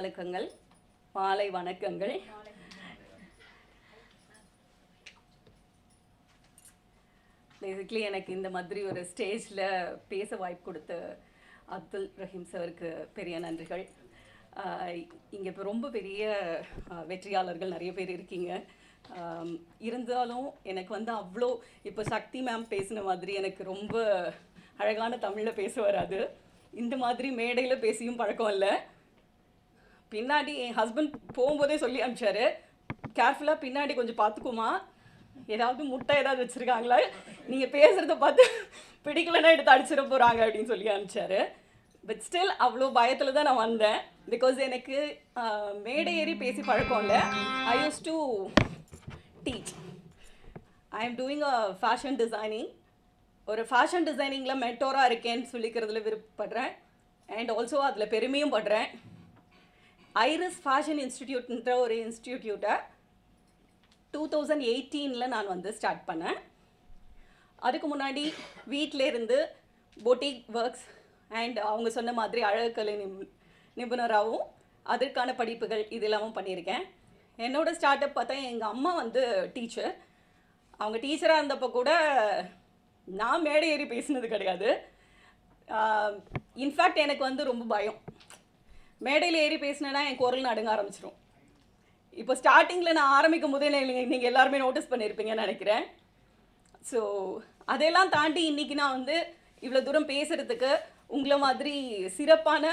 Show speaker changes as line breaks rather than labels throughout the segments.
வணக்கங்கள். மாலை வணக்கங்கள். பேசிக்லி எனக்கு இந்த மாதிரி ஒரு ஸ்டேஜில் பேச வாய்ப்பு கொடுத்த அப்துல் ரஹீம் சாருக்கு பெரிய நன்றிகள். இங்கே இப்போ ரொம்ப பெரிய வெற்றியாளர்கள் நிறைய பேர் இருக்கீங்க. இருந்தாலும் எனக்கு வந்து அவ்வளோ இப்போ சக்தி மேம் பேசின மாதிரி எனக்கு ரொம்ப அழகான தமிழில் பேச வராது. இந்த மாதிரி மேடையில் பேசியும் பழக்கம் இல்லை. பின்னாடி என் ஹஸ்பண்ட் போகும்போதே சொல்லி அனுப்பிச்சாரு. கேர்ஃபுல்லாக பின்னாடி கொஞ்சம் பார்த்துக்குமா. ஏதாவது முட்டை ஏதாவது வச்சுருக்காங்களா? நீங்கள் பேசுகிறத பார்த்து பிடிக்கலன்னா எடுத்து அடிச்சிட போகிறாங்க அப்படின்னு சொல்லி அனுப்பிச்சாரு. பட் ஸ்டில் அவ்வளோ பயத்தில் தான் நான் வந்தேன். பிகாஸ் எனக்கு மேடை ஏறி பேசி பழக்கம் இல்லை. I use to teach I am doing a fashion designing ஒரு ஃபேஷன் டிசைனிங்கில் மெட்டோராக இருக்கேன்னு சொல்லிக்கிறதுல விருப்பப்படுறேன். அண்ட் ஆல்சோ அதில் பெருமையும் படுறேன். ஐரிஸ் ஃபேஷன் இன்ஸ்டிடியூட்ன்ற ஒரு இன்ஸ்டிடியூட்டை டூ தௌசண்ட் எயிட்டீனில் நான் வந்து ஸ்டார்ட் பண்ணேன். அதுக்கு முன்னாடி வீட்டிலேருந்து பொட்டிக் ஒர்க்ஸ் அண்ட் அவங்க சொன்ன மாதிரி அழகுக்கலை நிம் நிபுணராகவும் அதற்கான படிப்புகள் இது எல்லாமும் பண்ணியிருக்கேன். என்னோட ஸ்டார்ட் அப் பார்த்தா எங்கள் அம்மா வந்து டீச்சர் அவங்க டீச்சராக இருந்தப்போ கூட நான் மேடை ஏறி பேசினது கிடையாது. இன்ஃபேக்ட் எனக்கு வந்து ரொம்ப பயம். மேடையில் ஏறி பேசினேன்னா என் குரல் நடுங்க ஆரம்பிச்சிடும் இப்போ ஸ்டார்டிங்கில் நான் ஆரம்பிக்கும் போதே நீங்கள் நீங்கள் எல்லாருமே நோட்டீஸ் பண்ணியிருப்பீங்கன்னு நினைக்கிறேன். ஸோ அதையெல்லாம் தாண்டி இன்றைக்கி நான் வந்து இவ்வளோ தூரம் பேசுகிறதுக்கு உங்களை மாதிரி சிறப்பான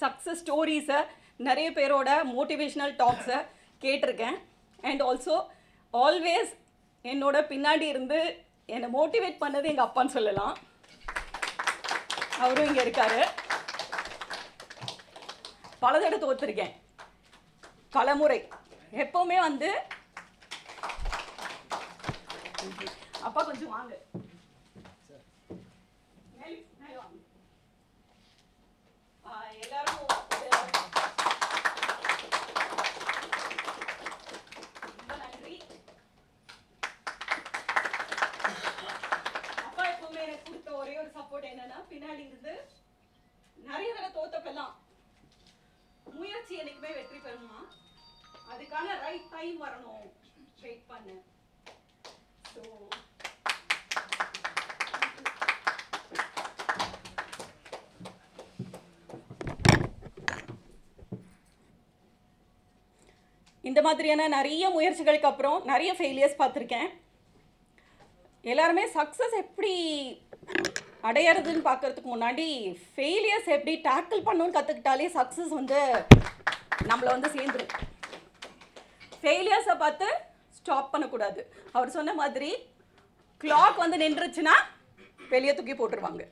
சக்ஸஸ் ஸ்டோரிஸை நிறைய பேரோட மோட்டிவேஷ்னல் டாக்ஸை கேட்டிருக்கேன். அண்ட் ஆல்சோ ஆல்வேஸ் என்னோட பின்னாடி இருந்து என்னை மோட்டிவேட் பண்ணது எங்கள் அப்பான்னு சொல்லலாம். அவரும் இங்கே இருக்காரு. பல தடவை தோத்துருக்கேன் பலமுறை. எப்பவுமே வந்து அப்பா கொஞ்சம் வாங்க. எல்லாரும் டைம் வரணும். வெயிட் பண்ண. ஸோ இந்த மாதிரியான நிறைய முயற்சிகளுக்கு அப்புறம் நிறைய ஃபெயிலியர்ஸ் பார்த்துருக்கேன். எல்லாருமே சக்ஸஸ் எப்படி அடையிறதுன்னு பார்க்கறதுக்கு முன்னாடி ஃபெயிலியர்ஸ் எப்படி டேக்கிள் பண்ணணும்னு கற்றுக்கிட்டாலே சக்ஸஸ் வந்து நம்மளை வந்து சேர்ந்துடும் ஃபெயிலியர்ஸை பார்த்து ஸ்டாப் பண்ணக்கூடாது. அவர் சொன்ன மாதிரி கிளாக் வந்து நின்றுச்சுன்னா வெளியே தூக்கி போட்டுருவாங்க.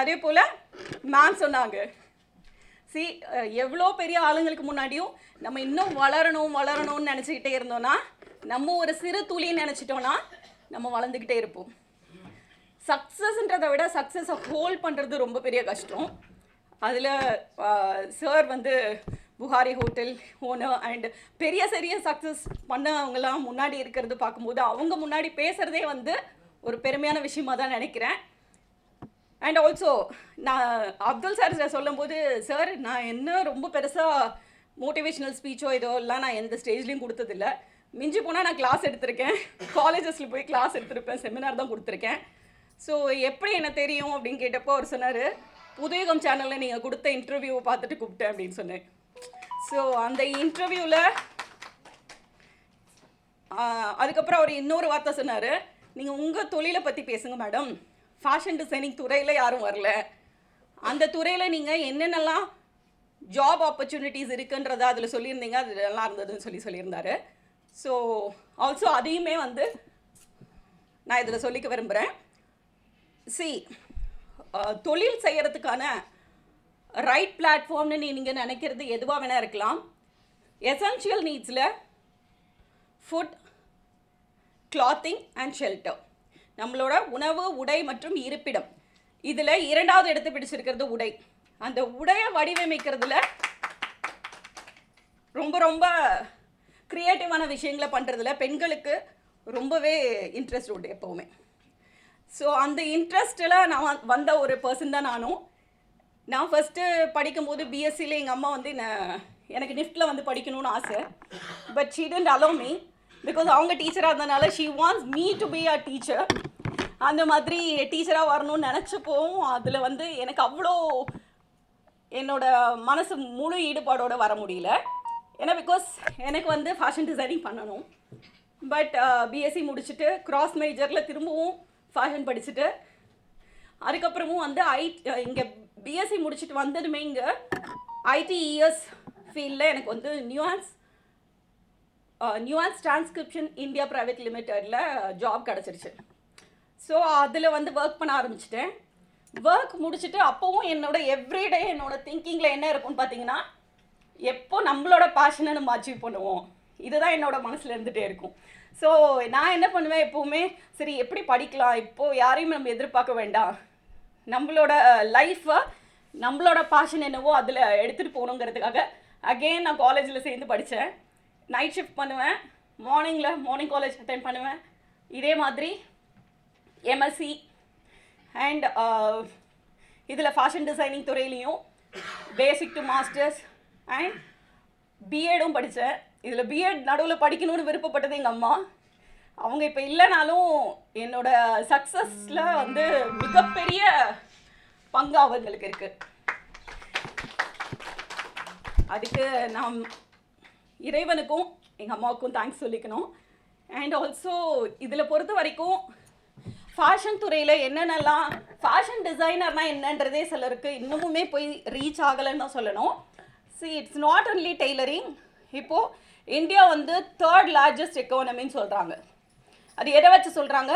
அதே போல் மேம் சொன்னாங்க. சி எவ்வளோ பெரிய ஆளுங்களுக்கு முன்னாடியும் நம்ம இன்னும் வளரணும் வளரணும்னு நினச்சிக்கிட்டே இருந்தோம்னா நம்ம ஒரு சிறு துளின்னு நினச்சிட்டோன்னா நம்ம வளர்ந்துக்கிட்டே இருப்போம். சக்ஸஸ்ன்றதை விட சக்ஸஸை ஹோல்ட் பண்ணுறது ரொம்ப பெரிய கஷ்டம். அதில் சார் வந்து புகாரி ஹோட்டல் ஓனர் அண்ட் பெரிய பெரிய சக்ஸஸ் பண்ணவங்கலாம் முன்னாடி இருக்கிறது பார்க்கும்போது அவங்க முன்னாடி பேசுகிறதே வந்து ஒரு பெருமையான விஷயமா தான் நினைக்கிறேன். அண்ட் ஆல்சோ நான் அப்துல் சார் சொல்லும்போது சார் நான் என்ன ரொம்ப பெருசாக மோட்டிவேஷனல் ஸ்பீச்சோ இதோ எல்லாம் நான் எந்த ஸ்டேஜ்லேயும் கொடுத்ததில்ல. மிஞ்சி போனால் நான் கிளாஸ் எடுத்திருக்கேன். காலேஜஸில் போய் கிளாஸ் எடுத்திருப்பேன். செமினார் தான் கொடுத்துருக்கேன். ஸோ எப்படி என்ன தெரியும் அப்படின்னு கேட்டப்போ அவர் சொன்னார் புதுயுகம் சேனலில் நீங்கள் கொடுத்த இன்டர்வியூவை பார்த்துட்டு கூப்பிட்டேன் அப்படின்னு சொன்னேன். ஸோ அந்த இன்டர்வியூவில் அதுக்கப்புறம் அவர் இன்னொரு வார்த்தை சொன்னார். நீங்கள் உங்கள் தொழிலை பற்றி பேசுங்க மேடம் ஃபேஷன் டிசைனிங் துறையில் யாரும் வரல. அந்த துறையில் நீங்கள் என்னென்னலாம் ஜாப் ஆப்பர்ச்சுனிட்டிஸ் இருக்குன்றத அதில் சொல்லியிருந்தீங்க. அது நல்லா இருந்ததுன்னு சொல்லி சொல்லியிருந்தாரு. ஸோ ஆல்சோ அதையுமே வந்து நான் இதில் சொல்லிக்க விரும்புகிறேன் சி தொழில் செய்கிறதுக்கான ரைட் பிளாட்ஃபார்ம்னு நீங்கள் நினைக்கிறது எதுவாக வேணால் இருக்கலாம். எசென்ஷியல் நீட்ஸில் ஃபுட் கிளாத்திங் அண்ட் ஷெல்டர் நம்மளோட உணவு உடை மற்றும் இருப்பிடம். இதில் இரண்டாவது இடத்தை பிடிச்சிருக்கிறது உடை. அந்த உடையை வடிவமைக்கிறதுல ரொம்ப ரொம்ப க்ரியேட்டிவான விஷயங்களை பண்ணுறதுல பெண்களுக்கு ரொம்பவே இன்ட்ரெஸ்ட் உண்டு எப்போவுமே. ஸோ அந்த இன்ட்ரெஸ்ட்டில் நான் வந்த ஒரு பர்சன் தான் நானும். நான் ஃபஸ்ட்டு படிக்கும்போது பிஎஸ்சியில் எங்கள் அம்மா வந்து என்ன எனக்கு நிஃப்டில் வந்து படிக்கணும்னு ஆசை. But she didn't allow me because அவங்க டீச்சராக இருந்தனால she wants me to be a teacher அந்த மாதிரி டீச்சராக வரணும்னு நினச்சப்போவும் அதில் வந்து எனக்கு அவ்வளோ என்னோட மனசு முழு ஈடுபாடோடு வர முடியல. ஏன்னா பிகாஸ் எனக்கு வந்து ஃபேஷன் டிசைனிங் பண்ணணும். பட் பிஎஸ்சி uh, முடிச்சுட்டு கிராஸ் மேஜரில் திரும்பவும் ஃபேஷன் படிச்சுட்டு அதுக்கப்புறமும் வந்து ஐ இங்கே பிஎஸ்சி முடிச்சுட்டு வந்ததுமே இங்கே ஐடிஇஎஸ் ஃபீல்டில் எனக்கு வந்து Nuance Nuance transcription India private லிமிட்டடில் job கிடச்சிருச்சு. ஸோ அதில் வந்து ஒர்க் பண்ண ஆரம்பிச்சிட்டேன். ஒர்க் முடிச்சுட்டு அப்போவும் என்னோட எவ்ரிடே என்னோட திங்கிங்கில் என்ன இருக்கும்னு பார்த்தீங்கன்னா எப்போ நம்மளோட பேஷனை நம்ம அச்சீவ் பண்ணுவோம். இதுதான் என்னோட மனசில் இருந்துகிட்டே இருக்கும். ஸோ நான் என்ன பண்ணுவேன் எப்போவுமே சரி எப்படி படிக்கலாம்? இப்போது யாரையும் நம்ம எதிர்பார்க்க வேண்டாம். நம்மளோட லைஃப்பை நம்மளோட பாஷன் என்னவோ அதில் எடுத்துகிட்டு போகணுங்கிறதுக்காக அகெயின் நான் காலேஜில் சேர்ந்து படித்தேன் நைட் ஷிஃப்ட் பண்ணுவேன். மார்னிங்கில் மார்னிங் காலேஜ் அட்டென்ட் பண்ணுவேன். இதே மாதிரி எம்எஸ்சி அண்ட் இதில் ஃபேஷன் டிசைனிங் துறையிலையும் பேசிக் டு மாஸ்டர்ஸ் அண்ட் பிஎடும் படித்தேன் இதில் பிஎட் நடுவில் படிக்கணும்னு விருப்பப்பட்டது எங்கள் அம்மா. அவங்க இப்போ இல்லைனாலும் என்னோட சக்ஸஸில் வந்து மிகப்பெரிய பங்கு அவங்களுக்கு இருக்குது அதுக்கு நாம் இறைவனுக்கும் எங்கள் அம்மாவுக்கும் தேங்க்ஸ் சொல்லிக்கணும். அண்ட் ஆல்சோ இதில் பொறுத்த வரைக்கும் ஃபேஷன் துறையில் என்னென்னலாம் ஃபேஷன் டிசைனர்னா என்னன்றதே சிலருக்கு இன்னமுமே போய் ரீச் ஆகலைன்னு தான் சொல்லணும். See it's not only tailoring இப்போது இந்தியா வந்து தேர்ட் லார்ஜஸ்ட் எக்கானமின்னு சொல்கிறாங்க அது எதை வச்சு சொல்கிறாங்க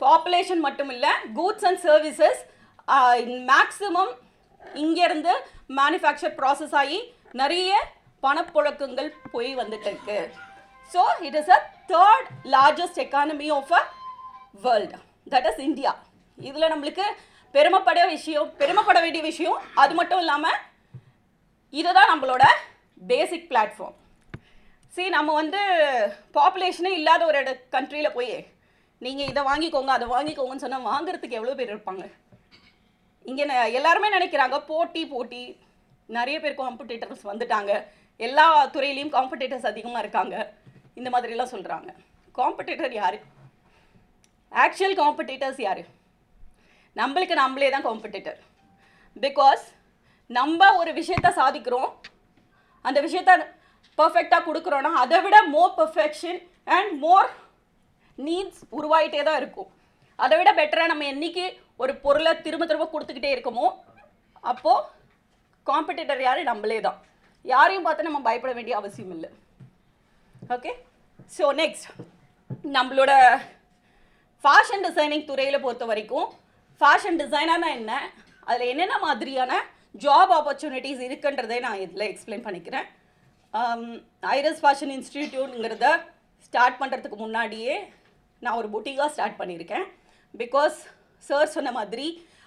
பாப்புலேஷன்
மட்டும் இல்லை கூட்ஸ் அண்ட் சர்வீசஸ் மேக்ஸிமம் இங்கேருந்து மேனுஃபேக்சர் ப்ராசஸ் ஆகி நிறைய பணப்புழக்கங்கள் போய் வந்துட்டு இருக்கு. So it is a third largest economy of a world that is India இதில் நம்மளுக்கு பெருமைப்பட விஷயம் பெருமைப்பட வேண்டிய விஷயம் அது மட்டும் இல்லாமல் இதுதான் நம்மளோட பேசிக் பிளாட்ஃபார்ம் சரி நம்ம வந்து பாப்புலேஷனே இல்லாத ஒரு இட கண்ட்ரியில் போய் நீங்கள் இதை வாங்கிக்கோங்க அதை வாங்கிக்கோங்கன்னு சொன்னால் வாங்குறதுக்கு எவ்வளோ பேர் இருப்பாங்க? இங்கே எல்லாருமே நினைக்கிறாங்க போட்டி போட்டி. நிறைய பேர் காம்படிட்டர்ஸ் வந்துட்டாங்க. எல்லா துறையிலையும் காம்படிட்டர்ஸ் அதிகமாக இருக்காங்க. இந்த மாதிரிலாம் சொல்கிறாங்க காம்படிட்டர் யார்? ஆக்சுவல் காம்படிட்டர்ஸ் யார்? நம்மளுக்கு நம்மளே தான் காம்படிட்டர் பிகாஸ் நம்ம ஒரு விஷயத்த சாதிக்கிறோம். அந்த விஷயத்த பர்ஃபெக்டாக கொடுக்குறோன்னா அதை விட more perfection and more needs உருவாகிட்டே தான் இருக்கும். அதை விட பெட்டராக நம்ம என்றைக்கு ஒரு பொருளை திரும்ப திரும்ப கொடுத்துக்கிட்டே இருக்கோமோ அப்போது காம்படிட்டர் யார்? நம்மளே தான். யாரையும் பார்த்து நம்ம பயப்பட வேண்டிய அவசியம் இல்லை. ஓகே ஸோ நெக்ஸ்ட் நம்மளோட ஃபேஷன் டிசைனிங் துறையில் பொறுத்த வரைக்கும் ஃபேஷன் டிசைனர்னா என்ன? அதில் என்னென்ன மாதிரியான ஜாப் ஆப்பர்ச்சுனிட்டிஸ் இருக்குன்றதை நான் இதில் எக்ஸ்பிளைன் பண்ணிக்கிறேன். Um, ஐரஸ் ஃபேஷன் இன்ஸ்டிடியூட்ங்கிறத ஸ்டார்ட் பண்ணுறதுக்கு முன்னாடியே நான் ஒரு புட்டிக்காக ஸ்டார்ட் பண்ணியிருக்கேன். பிகாஸ் சார் சொன்ன மாதிரி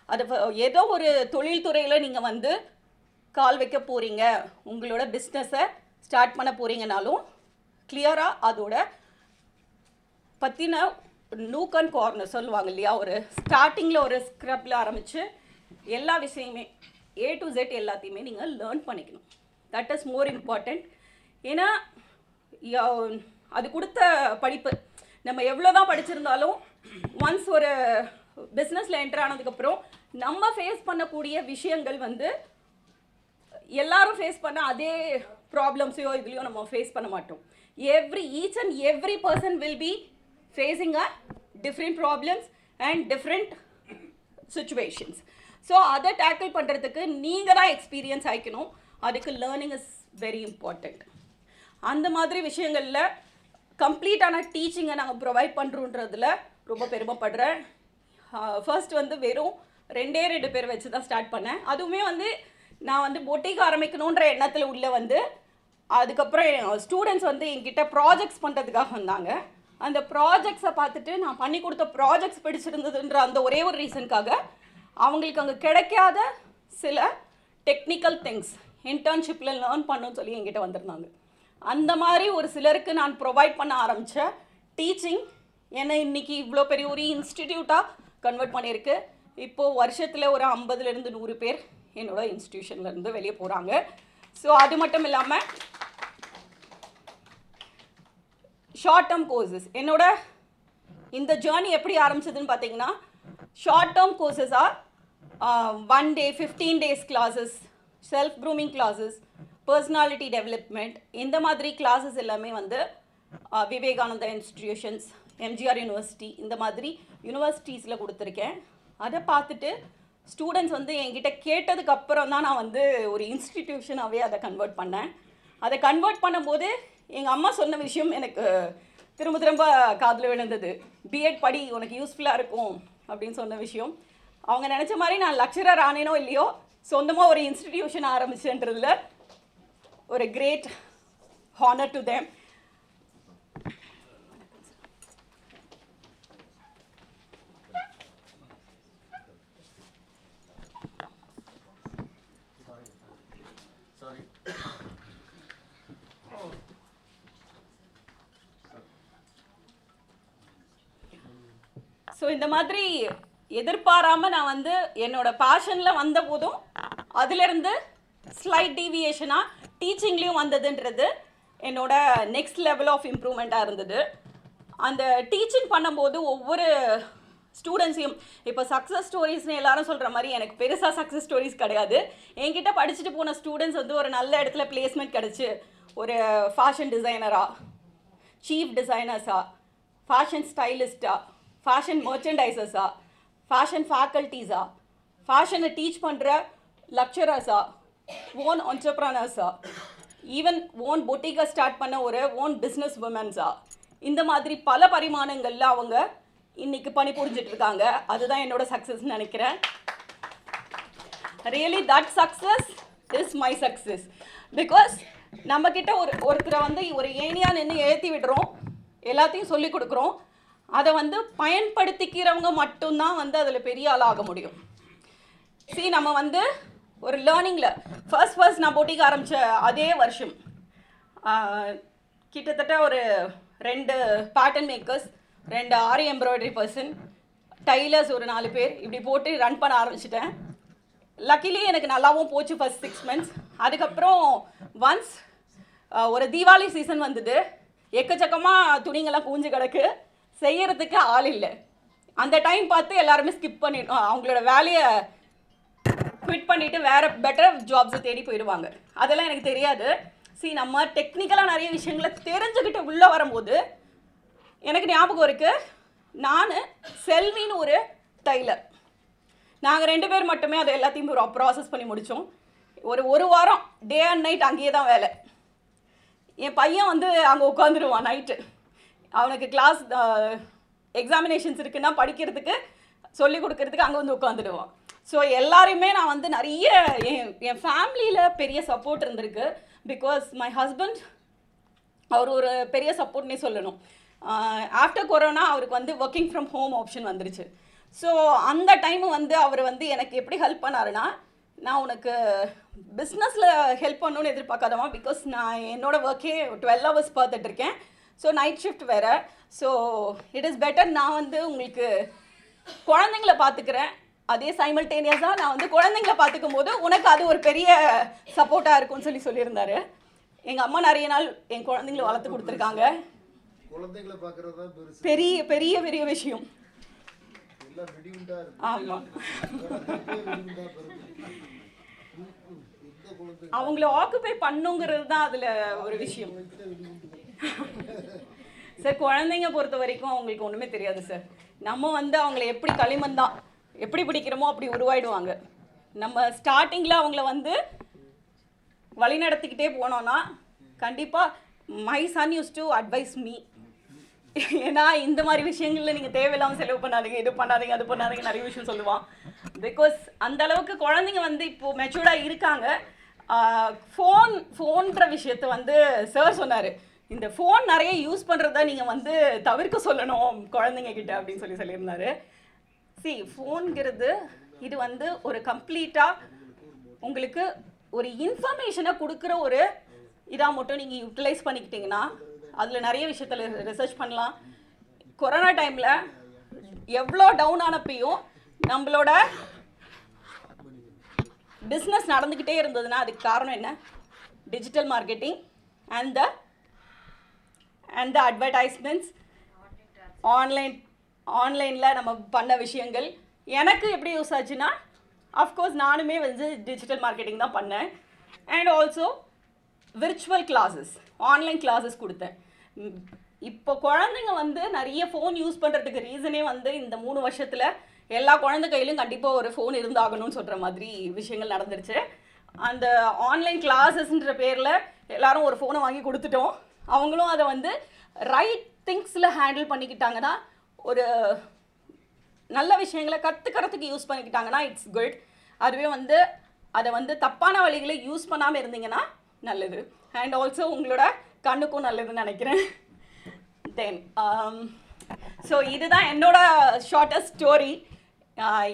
அது ஏதோ ஒரு தொழில்துறையில் நீங்கள் வந்து கால் வைக்க போகிறீங்க உங்களோட பிஸ்னஸை ஸ்டார்ட் பண்ண போகிறீங்கனாலும் கிளியராக அதோட பற்றின நூக் அண்ட் கார்னர் சொல்லுவாங்க இல்லையா? ஒரு ஸ்டார்டிங்கில் ஒரு ஸ்க்ரப்பில் ஆரம்பித்து எல்லா விஷயமே ஏ டு ஜெட் எல்லாத்தையுமே நீங்கள் லேர்ன் பண்ணிக்கணும். தட் இஸ் மோர் இம்பார்ட்டண்ட் ஏன்னா அது கொடுத்த படிப்பு. நம்ம எவ்வளோ தான் படிச்சிருந்தாலும் ஒன்ஸ் ஒரு பிஸ்னஸில் என்டர் ஆனதுக்கப்புறம் நம்ம ஃபேஸ் பண்ணக்கூடிய விஷயங்கள் வந்து எல்லாரும் ஃபேஸ் பண்ண அதே ப்ராப்ளம்ஸையோ இதுலையோ நம்ம ஃபேஸ் பண்ண மாட்டோம். Every each and every person will be facing a different problems and different situations so அதை டேக்கிள் பண்ணுறதுக்கு நீங்கள் தான் எக்ஸ்பீரியன்ஸ் ஆயிக்கணும். அதுக்கு லேர்னிங் இஸ் வெரி இம்பார்ட்டண்ட் அந்த மாதிரி விஷயங்களில் கம்ப்ளீட்டான டீச்சிங்கை நாங்கள் ப்ரொவைட் பண்ணுறோன்றதுல ரொம்ப பெருமைப்படுறேன். ஃபர்ஸ்ட் வந்து வெறும் ரெண்டே ரெண்டு பேர் வச்சு தான் ஸ்டார்ட் பண்ணேன். அதுவுமே வந்து நான் வந்து பொட்டிக் ஆரம்பிக்கணுன்ற எண்ணத்தில் உள்ளே வந்து அதுக்கப்புறம் ஸ்டூடெண்ட்ஸ் வந்து என்கிட்ட ப்ராஜெக்ட்ஸ் பண்ணுறதுக்காக வந்தாங்க. அந்த ப்ராஜெக்ட்ஸை பார்த்துட்டு நான் பண்ணி கொடுத்த ப்ராஜெக்ட்ஸ் பிடிச்சிருந்ததுன்ற அந்த ஒரே ஒரு ரீசனுக்காக அவங்களுக்கு அங்கே கிடைக்காத சில டெக்னிக்கல் திங்ஸ் இன்டர்ன்ஷிப்பில் லேர்ன் பண்ணணும்னு சொல்லி என்கிட்ட வந்திருந்தாங்க. அந்த மாதிரி ஒரு சிலருக்கு நான் ப்ரொவைட் பண்ண ஆரம்பித்த டீச்சிங் என்னை இன்னைக்கு இவ்வளோ பெரிய ஒரு இன்ஸ்டிடியூட்டாக கன்வெர்ட் பண்ணியிருக்கு. இப்போது வருஷத்தில் ஒரு ஐம்பதுலேருந்து நூறு பேர் என்னோட இன்ஸ்டியூஷன்லேருந்து வெளியே போகிறாங்க ஸோ அது மட்டும் இல்லாமல் ஷார்ட் டேர்ம் கோர்சஸ் என்னோட இந்த ஜேர்னி எப்படி ஆரம்பிச்சதுன்னு பார்த்தீங்கன்னா short term கோர்சஸாக one day fifteen days classes self grooming classes personality development இந்த மாதிரி கிளாஸஸ் எல்லாமே வந்து விவேகானந்தா இன்ஸ்டிடியூஷன்ஸ் எம்ஜிஆர் யூனிவர்சிட்டி இந்த மாதிரி யூனிவர்சிட்டிஸில் கொடுத்துருக்கேன். அதை பார்த்துட்டு ஸ்டூடெண்ட்ஸ் வந்து என்கிட்ட கேட்டதுக்கு அப்புறம் தான் நான் வந்து ஒரு இன்ஸ்டிடியூஷனாகவே அதை கன்வெர்ட் பண்ணேன். அதை கன்வெர்ட் பண்ணும்போது எங்கள் அம்மா சொன்ன விஷயம் எனக்கு திரும்ப திரும்ப காதில் விழுந்தது. பிஎட் படி உனக்கு யூஸ்ஃபுல்லாக இருக்கும் அப்படின்னு சொன்ன விஷயம். அவங்க நினச்ச மாதிரி நான் லெக்சரர் ஆனேனோ இல்லையோ சொந்தமாக ஒரு இன்ஸ்டிடியூஷன் ஆரம்பிச்சேன்றதுல ஒரு great honour to them. So இந்த மாதிரி எதிர்பாராம நான் வந்து என்னோட பேஷனில் வந்த போதும் அதுலேருந்து ஸ்லைட் டீவியேஷனாக டீச்சிங்லேயும் வந்ததுன்றது என்னோட நெக்ஸ்ட் லெவல் ஆஃப் இம்ப்ரூவ்மெண்ட்டாக இருந்தது. அந்த டீச்சிங் பண்ணும்போது ஒவ்வொரு ஸ்டூடெண்ட்ஸையும் இப்போ சக்ஸஸ் ஸ்டோரிஸ்னு எல்லாரும் சொல்கிற மாதிரி எனக்கு பெருசாக சக்ஸஸ் ஸ்டோரிஸ் கிடையாது. என்கிட்ட படிச்சுட்டு போன ஸ்டூடெண்ட்ஸ் வந்து ஒரு நல்ல இடத்துல பிளேஸ்மெண்ட் கிடச்சி. ஒரு ஃபேஷன் டிசைனராக சீஃப் டிசைனர்ஸா ஃபேஷன் ஸ்டைலிஸ்டா ஃபேஷன் மர்ச்சன்டைசர்ஸா ஃபேஷன் ஃபேக்கல்ட்டிஸாக ஃபேஷனை டீச் பண்ணுற லெக்சரர்ஸா ஓன் entrepreneursஆ ஈவன் ஓன் பொட்டிக்கை ஸ்டார்ட் பண்ண ஒரு ஓன் பிஸ்னஸ் உமன்ஸா இந்த மாதிரி பல பரிமாணங்களில் அவங்க இன்னைக்கு பணிபுரிஞ்சிட்டு இருக்காங்க. அதுதான் என்னோட சக்ஸஸ்ன்னு நினைக்கிறேன். Really that success is my success because நம்மக்கிட்ட ஒரு ஒருத்தரை வந்து ஒரு ஏணியாக நின்று ஏற்றி விடுறோம். எல்லாத்தையும் சொல்லி கொடுக்குறோம். அதை வந்து பயன்படுத்திக்கிறவங்க மட்டும்தான் வந்து அதில் பெரிய ஆளாக முடியும். சரி நம்ம வந்து ஒரு லேர்னிங்கில் ஃபர்ஸ்ட் ஃபர்ஸ்ட் நான் போட்டிக்கு ஆரம்பித்த அதே வருஷம். கிட்டத்தட்ட ஒரு ரெண்டு பேட்டர்ன் மேக்கர்ஸ் ரெண்டு ஆரி எம்ப்ராய்டரி பர்சன் டைலர்ஸ் ஒரு நாலு பேர் இப்படி போட்டு ரன் பண்ண ஆரம்பிச்சிட்டேன். லக்கிலி எனக்கு நல்லாவும் போச்சு ஃபர்ஸ்ட் சிக்ஸ் மந்த்ஸ் அதுக்கப்புறம் ஒன்ஸ் ஒரு தீபாவளி சீசன் வந்தது எக்கச்சக்கமாக துணிங்கெல்லாம் கூஞ்சு கிடக்கு. செய்யறதுக்கு ஆள் இல்லை. அந்த டைம் பார்த்து எல்லாருமே ஸ்கிப் பண்ணிடும் அவங்களோட வேலையை குவிட் பண்ணிட்டு வேற பெட்டர் ஜாப்ஸை தேடி போயிடுவாங்க. அதெல்லாம் எனக்கு தெரியாது. சி நம்ம டெக்னிக்கலாக நிறைய விஷயங்களை தெரிஞ்சுக்கிட்டு உள்ளே வரும்போது எனக்கு ஞாபகம் இருக்கு. நான் செல்வின்னு ஒரு டைலர் நாங்கள் ரெண்டு பேர் மட்டுமே அதை எல்லாத்தையும் ப்ராசஸ் பண்ணி முடித்தோம் ஒரு ஒரு வாரம் டே அண்ட் நைட் அங்கேயே தான் வேலை. என் பையன் வந்து அங்கே உட்காந்துருவான் நைட்டு அவனுக்கு கிளாஸ் எக்ஸாமினேஷன்ஸ் இருக்குன்னா படிக்கிறதுக்கு சொல்லி கொடுக்கறதுக்கு அங்கே வந்து உட்காந்துடுவான் ஸோ எல்லாரையுமே நான் வந்து நிறைய என் என் ஃபேமிலியில் பெரிய சப்போர்ட் இருந்திருக்கு. பிகாஸ் மை ஹஸ்பண்ட் அவர் ஒரு பெரிய சப்போர்ட்னே சொல்லணும். ஆஃப்டர் கொரோனா அவருக்கு வந்து ஒர்க்கிங் ஃப்ரம் ஹோம் ஆப்ஷன் வந்துருச்சு. ஸோ அந்த டைம் வந்து அவர் வந்து எனக்கு எப்படி ஹெல்ப் பண்ணாருன்னா நான் உனக்கு பிஸ்னஸில் ஹெல்ப் பண்ணணும்னு எதிர்பார்க்காதமா பிகாஸ் நான் என்னோடய ஒர்க்கே டுவெல் ஹவர்ஸ் பார்த்துட்டு இருக்கேன். ஸோ நைட் ஷிஃப்ட் வேறு. ஸோ இட் இஸ் பெட்டர் நான் வந்து உங்களுக்கு குழந்தைங்கள பார்த்துக்கிறேன். அதே சைமல்டேனியஸாக நான் வந்து குழந்தைங்கள பார்த்துக்கும் போது உனக்கு அது ஒரு பெரிய சப்போர்ட்டாக இருக்கும்னு சொல்லி சொல்லியிருந்தாரு. எங்கள் அம்மா நிறைய நாள் என் குழந்தைங்கள வளர்த்து கொடுத்துருக்காங்க. பெரிய பெரிய பெரிய விஷயம். ஆமாம் அவங்கள ஆக்குபை பண்ணுங்கிறது தான் அதில் ஒரு விஷயம். சார் குழந்தைங்க பொறுத்த வரைக்கும் அவங்களுக்கு ஒன்றுமே தெரியாது சார் நம்ம வந்து அவங்கள எப்படி களிமண் தான். எப்படி பிடிக்கிறோமோ அப்படி உருவாயிடுவாங்க. நம்ம ஸ்டார்டிங்கில் அவங்கள வந்து வழி நடத்திக்கிட்டே போனோன்னா கண்டிப்பாக my son use to advise me ஏன்னா இந்த மாதிரி விஷயங்களில் நீங்கள் தேவையில்லாமல் செலவு பண்ணாதீங்க இது பண்ணாதீங்க அது பண்ணாதீங்க நிறைய விஷயம் சொல்லுவான். பிகாஸ் அந்த அளவுக்கு குழந்தைங்க வந்து இப்போ மெச்சூர்டாக இருக்காங்க. ஃபோன் ஃபோன்ற விஷயத்த வந்து சார் சொன்னார். இந்த ஃபோன் நிறைய யூஸ் பண்ணுறத நீங்கள் வந்து தவிர்க்க சொல்லணும் குழந்தைங்க கிட்ட அப்படின்னு சொல்லி சொல்லியிருந்தாரு. சி ஃபோன்கிறது இது வந்து ஒரு கம்ப்ளீட்டாக உங்களுக்கு ஒரு இன்ஃபர்மேஷனை கொடுக்குற ஒரு இதாக மட்டும் நீங்கள் யூட்டிலைஸ் பண்ணிக்கிட்டீங்கன்னா அதில் நிறைய விஷயத்தில் ரிசர்ச் பண்ணலாம். கொரோனா டைமில் எவ்வளோ டவுன் ஆனப்பையும் நம்மளோட பிஸ்னஸ் நடந்துக்கிட்டே இருந்ததுன்னா அதுக்கு காரணம் என்ன? Digital marketing and the and the advertisements online ஆன்லைனில் நம்ம பண்ண விஷயங்கள். எனக்கு எப்படி யூஸ் ஆச்சுன்னா அஃப்கோர்ஸ் நானுமே வந்து டிஜிட்டல் மார்க்கெட்டிங் தான் பண்ணேன். And also virtual classes online classes கொடுத்தேன். இப்போ குழந்தைங்க வந்து நிறைய ஃபோன் யூஸ் பண்ணுறதுக்கு ரீசனே வந்து இந்த மூணு வருஷத்தில் எல்லா குழந்தை கையிலும் கண்டிப்பாக ஒரு ஃபோன் இருந்தாகணும்னு சொல்கிற மாதிரி விஷயங்கள் நடந்துருச்சு. அந்த ஆன்லைன் கிளாஸஸ்ன்ற பேரில் எல்லாரும் ஒரு ஃபோனை வாங்கி கொடுத்துட்டோம். அவங்களும் அதை வந்து ரைட் திங்ஸில் ஹேண்டில் பண்ணிக்கிட்டாங்கன்னா ஒரு நல்ல விஷயங்களை கற்றுக்கிறதுக்கு யூஸ் பண்ணிக்கிட்டாங்கன்னா இட்ஸ் குட் அதுவே வந்து அதை வந்து தப்பான வழிகளை யூஸ் பண்ணாமல் இருந்தீங்கன்னா நல்லது. அண்ட் ஆல்சோ உங்களோட கண்ணுக்கும் நல்லதுன்னு நினைக்கிறேன். தென் ஸோ um, இதுதான் என்னோட ஷார்ட்டஸ்ட் ஸ்டோரி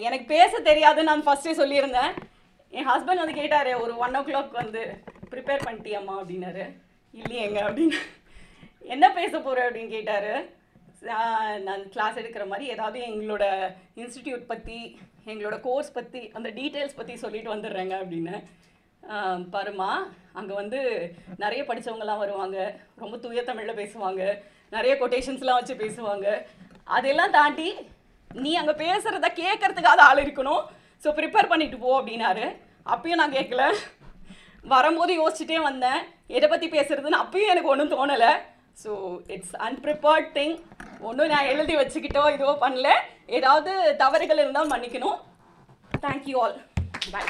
எனக்கு பேச தெரியாதுன்னு நான் ஃபஸ்ட்டே சொல்லியிருந்தேன். என் ஹஸ்பண்ட் வந்து கேட்டார் ஒரு ஒன் ஓ கிளாக் வந்து ப்ரிப்பேர் பண்ணிட்டியம்மா? அப்படின்னாரு. இல்லையேங்க அப்படின்னு. என்ன பேச போகிற அப்படின்னு கேட்டார். நான் கிளாஸ் எடுக்கிற மாதிரி ஏதாவது எங்களோட இன்ஸ்டிடியூட் பற்றி எங்களோட கோர்ஸ் பற்றி அந்த டீட்டெயில்ஸ் பற்றி சொல்லிட்டு வந்துடுறேங்க அப்படின்னு. பருமா அங்கே வந்து நிறைய படித்தவங்கலாம் வருவாங்க. ரொம்ப தூய தமிழில் பேசுவாங்க. நிறைய கொட்டேஷன்ஸ்லாம் வச்சு பேசுவாங்க. அதெல்லாம் தாண்டி நீ அங்கே பேசுகிறத கேட்கறதுக்காக ஆள் இருக்கணும். ஸோ ப்ரிப்பேர் பண்ணிட்டு போ அப்படின்னாரு. அப்பயும் நான் கேட்கல. வரும்போது யோசிச்சுட்டே வந்தேன். எதை பற்றி பேசுறதுன்னு அப்பயும் எனக்கு ஒன்றும் தோணலை. ஸோ இட்ஸ் அன்பிரிப்பேர்ட் திங் ஒன்றும் நான் எழுதி வச்சுக்கிட்டோ இதுவோ பண்ணல. ஏதாவது தவறுகள் இருந்தால் மன்னிக்கணும். Thank you all by